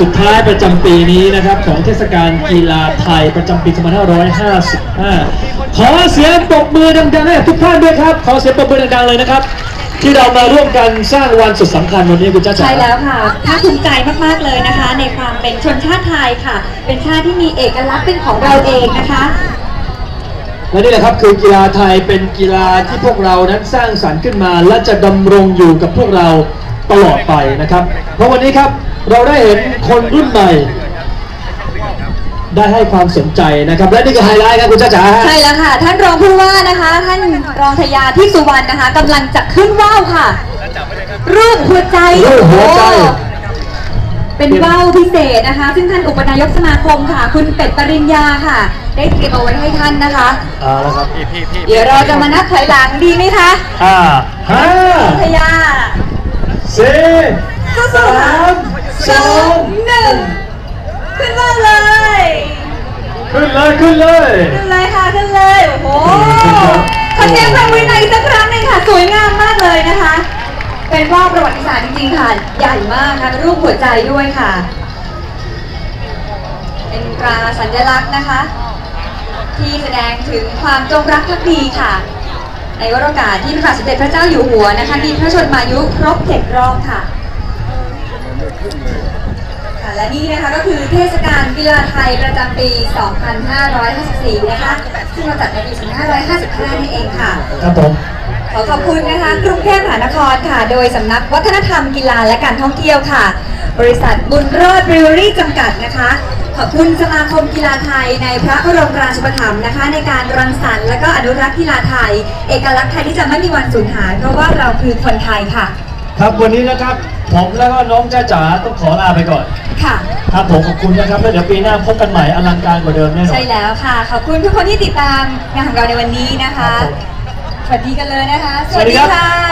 สุดท้ายประจำปีนี้นะครับ ของเทศกาลกีฬาไทยประจำปี 2555 ขอเสียงปรบมือดังๆให้กับทุกท่านด้วยครับ ขอเสียงปรบมือดังๆเลยนะครับ ที่เรามาร่วมกันสร้างวันสุดสำคัญวันนี้คุณจ้าจ๋า ใช่แล้วค่ะภาคภูมิใจมากๆเลยนะคะ ในความเป็นชนชาติไทยค่ะ เป็นชาติที่มีเอกลักษณ์เป็นของเราเองนะคะ และนี่แหละครับคือกีฬาไทยเป็นกีฬาที่พวกเรานั้นสร้างสรรค์ขึ้นมา และจะดำรงอยู่กับพวกเราตลอดไปนะครับ เพราะวันนี้ครับ เราได้เห็นคนรุ่นใหม่ ได้ให้ความสนใจนะครับ และนี่คือไฮไลท์ครับคุณจ้าจ๋าฮะใช่แล้วค่ะ ท่านรองผู้ว่านะคะ ท่านรองทยาที่สุวรรณนะคะกำลังจะขึ้นว่าวค่ะ รูปหัวใจรูปหัวใจโอ้เป็นว่าวพิเศษนะคะ ซึ่งท่านอุปนายกสมาคมค่ะ คุณเป็ดปริญญาค่ะ ได้เตรียมเอาไว้ให้ท่านนะคะเอาละครับเดี๋ยวเราจะมานับถอยหลังดีไหมคะห้าห้าทยาสี่สู้ๆสาค่ะม สสอองงหนึ่งขึ้นมาเลยขึ้นเลยขึ้นเลยขึ้นเลยค่ะขึ้นเลยโอ้โหขึ้นครับขอเสียงปรบมือหน่อยอีกสักครั้งหนึงค่ะสวยงามมากเลยนะคะ เป็นว่าวประวัติศาสตร์จริงๆค่ะใหญ่มากค่ะเป็นรูปหัวใจด้วยค่ะ เป็นตราสัญลักษณ์นะคะ ที่แสดงถึงความจงรักภักดีค่ะ ในวโรกาสที่พระบาทสมเด็จพระเจ้าอยู่หัวนะคะมีพระชนมายุครบเจ็ดรอบค่ะ ค่ะและนี่นะคะก็คือเทศกาลกีฬาไทยประจำปี 2554 นะคะซึ่งเราจัดในปี 2555 นี่เองค่ะ ครับผม ขอขอบคุณนะคะกรุงเทพมหานครค่ะ โดยสำนักวัฒนธรรมกีฬาและการท่องเที่ยวค่ะ บริษัทบุญรอดบริวอรี่จำกัดนะคะ ขอบคุณสมาคมกีฬาไทยในพระบรมราชูปถัมภ์นะคะ ในการรังสรรค์และก็อนุรักษ์กีฬาไทย เอกลักษณ์ไทยที่จะไม่มีวันสูญหายเพราะว่าเราคือคนไทยค่ะ ครับวันนี้นะครับผมแล้วก็น้องจ้าจ๋าต้องขอลาไปก่อน ค่ะ ครับผมขอบคุณนะครับแล้วเดี๋ยวปีหน้าพบกันใหม่อลังการกว่าเดิมแน่นอนใช่แล้วค่ะ ขอบคุณทุกคนที่ติดตามงานของเราในวันนี้นะคะครับผมสวัสดีกันเลยนะคะ สวัสดีครับค่ะ